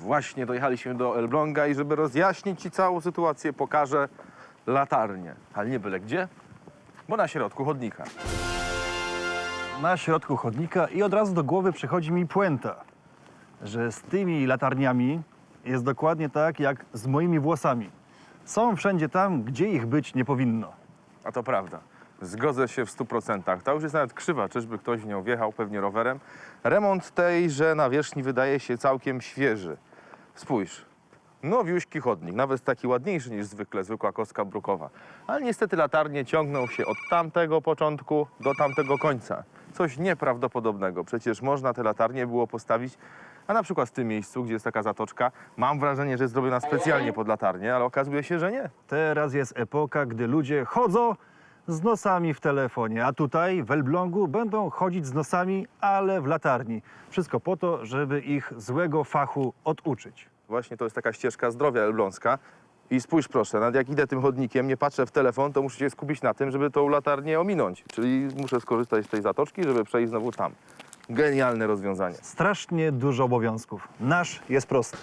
Właśnie dojechaliśmy do Elbląga i żeby rozjaśnić Ci całą sytuację, pokażę latarnię. Ale nie byle gdzie, bo na środku chodnika. Na środku chodnika i od razu do głowy przychodzi mi puenta, że z tymi latarniami jest dokładnie tak jak z moimi włosami. Są wszędzie tam, gdzie ich być nie powinno. A to prawda. Zgodzę się w 100%. Ta już jest nawet krzywa, czyżby ktoś w nią wjechał, pewnie rowerem. Remont tejże nawierzchni wydaje się całkiem świeży. Spójrz. Nowiuśki chodnik, nawet taki ładniejszy niż zwykle, zwykła kostka brukowa. Ale niestety latarnie ciągną się od tamtego początku do tamtego końca. Coś nieprawdopodobnego. Przecież można te latarnie było postawić, a na przykład w tym miejscu, gdzie jest taka zatoczka, mam wrażenie, że jest zrobiona specjalnie pod latarnię, ale okazuje się, że nie. Teraz jest epoka, gdy ludzie chodzą z nosami w telefonie, a tutaj w Elblągu będą chodzić z nosami, ale w latarni. Wszystko po to, żeby ich złego fachu oduczyć. Właśnie to jest taka ścieżka zdrowia elbląska. I spójrz proszę, nawet jak idę tym chodnikiem, nie patrzę w telefon, to muszę się skupić na tym, żeby tą latarnię ominąć. Czyli muszę skorzystać z tej zatoczki, żeby przejść znowu tam. Genialne rozwiązanie. Strasznie dużo obowiązków. Nasz jest prosty.